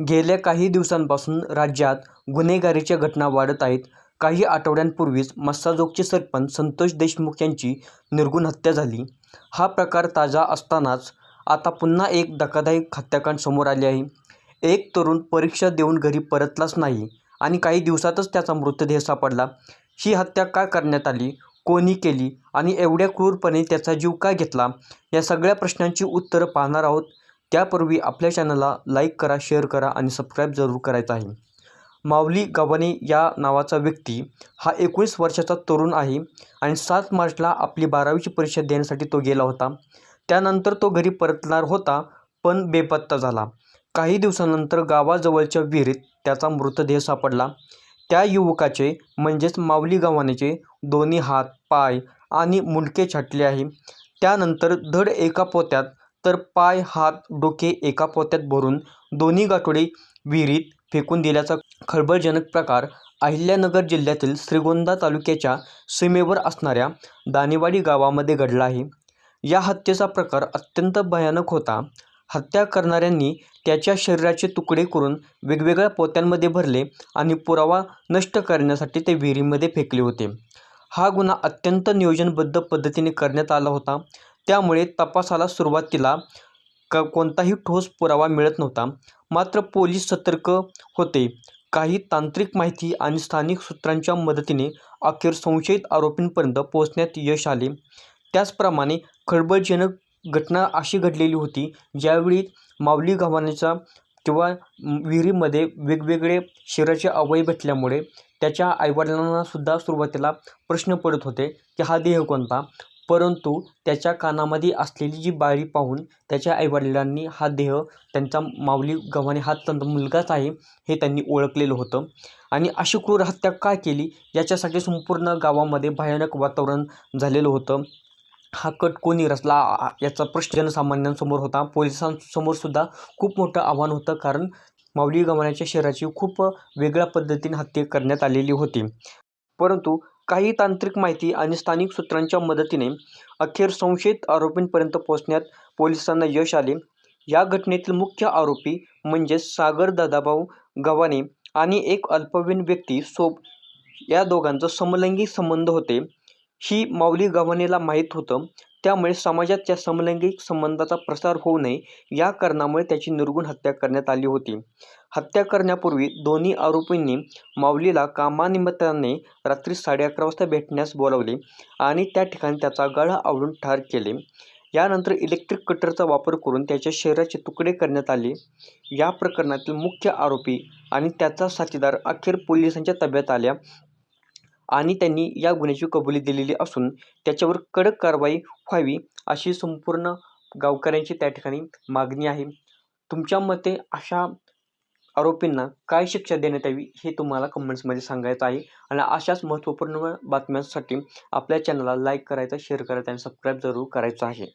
गेल्या काही दिवसांपासून राज्यात गुन्हेगारीच्या घटना वाढत आहेत. काही आठवड्यांपूर्वीच मस्साजोगचे सरपंच संतोष देशमुख यांची निर्गुण हत्या झाली. हा प्रकार ताजा असतानाच आता पुन्हा एक धक्कादायक हत्याकांड समोर आले आहे. एक तरुण परीक्षा देऊन घरी परतलाच नाही आणि काही दिवसातच त्याचा मृतदेह सापडला. ही हत्या का करण्यात आली, कोणी केली आणि एवढ्या क्रूरपणे त्याचा जीव का घेतला, या सगळ्या प्रश्नांची उत्तरं पाहणार आहोत. त्यापूर्वी आपल्या चॅनलला लाईक करा, शेअर करा आणि सबस्क्राईब जरूर करायचं आहे. माऊली गव्हाणे या नावाचा व्यक्ती हा एकोणीस वर्षाचा तरुण आहे आणि सात मार्चला आपली बारावीची परीक्षा देण्यासाठी तो गेला होता. त्यानंतर तो घरी परतणार होता पण बेपत्ता झाला. काही दिवसानंतर गावाजवळच्या विहिरीत त्याचा मृतदेह सापडला. त्या युवकाचे म्हणजेच माऊली गव्हाणेचे दोन्ही हात, पाय आणि मुंडके छाटले आहे. त्यानंतर धड एका पोत्यात तर पाय, हात, डोके एका पोत्यात भरून दोन्ही गाठोडे विहिरीत फेकून दिल्याचा खळबळजनक प्रकार अहिल्यानगर जिल्ह्यातील श्रीगोंदा तालुक्याच्या सीमेवर असणाऱ्या दानेवाडी गावामध्ये घडला आहे. या हत्येचा प्रकार अत्यंत भयानक होता. हत्या करणाऱ्यांनी त्याच्या शरीराचे तुकडे करून वेगवेगळ्या पोत्यांमध्ये भरले आणि पुरावा नष्ट करण्यासाठी ते विहिरीमध्ये फेकले होते. हा गुन्हा अत्यंत नियोजनबद्ध पद्धतीने करण्यात आला होता. त्यामुळे तपासाला सुरुवातीला क कोणताही ठोस पुरावा मिळत नव्हता. मात्र पोलीस सतर्क होते. काही तांत्रिक माहिती आणि स्थानिक सूत्रांच्या मदतीने अखेर संशयित आरोपींपर्यंत पोहोचण्यात यश आले. त्याचप्रमाणे खळबळजनक घटना अशी घडलेली होती ज्यावेळी माऊली गव्हाणीचा किंवा विहिरीमध्ये वेगवेगळे शरीराचे अवयव भेटल्यामुळे त्याच्या आईवडिलांनासुद्धा सुरुवातीला प्रश्न पडत होते की हा देह कोणता? परंतु त्याच्या कानामध्ये असलेली जी बाळी पाहून त्याच्या आईवडिलांनी हा देह त्यांचा माऊली गव्हाणे हा त्यांचा मुलगाच आहे हे त्यांनी ओळखलेलं होतं. आणि अशी क्रूर हत्या का केली याच्यासाठी संपूर्ण गावामध्ये भयानक वातावरण झालेलं होतं. हा कट कोणी रचला याचा प्रश्न जनसामान्यांसमोर होता. पोलिसांसमोरसुद्धा खूप मोठं आव्हान होतं कारण माऊली गव्हाण्याच्या शरीराची खूप वेगळ्या पद्धतीने हत्या करण्यात आलेली होती. परंतु काही तांत्रिक माहिती आणि स्थानिक सूत्रांच्या मदतीने अखेर संशयित आरोपींपर्यंत पोहोचण्यात पोलिसांना यश आले. या घटनेतील मुख्य आरोपी म्हणजेच सागर दादाभाऊ गव्हाणे आणि एक अल्पवयीन व्यक्ती सोब या दोघांचा समलैंगिक संबंध होते ही माऊली गव्हाणेला माहीत होतं. त्यामुळे समाजात त्या समलैंगिक संबंधाचा प्रसार होऊ नये या कारणामुळे त्याची निर्गुण हत्या करण्यात आली होती. हत्या करण्यापूर्वी दोन्ही आरोपींनी माऊलीला कामानिमित्ताने रात्री साडेअकरा वाजता भेटण्यास बोलावले आणि त्या ठिकाणी त्याचा गळा आवडून ठार केले. यानंतर इलेक्ट्रिक कटरचा वापर करून त्याच्या शरीराचे तुकडे करण्यात आले. या प्रकरणातील मुख्य आरोपी आणि त्याचा साथीदार अखेर पोलिसांच्या ताब्यात आल्या आणि त्यांनी या गुन्ह्याची कबुली दिलेली असून त्याच्यावर कडक कारवाई व्हावी अशी संपूर्ण गावकऱ्यांची त्या ठिकाणी मागणी आहे. तुमच्या मते अशा आरोपींना काय शिक्षा देण्यात यावी हे तुम्हाला कमेंट्समध्ये सांगायचं आहे आणि अशाच महत्त्वपूर्ण बातम्यांसाठी आपल्या चॅनलला लाईक करायचं, शेअर करायचं आणि सबस्क्राईब जरूर करायचं आहे.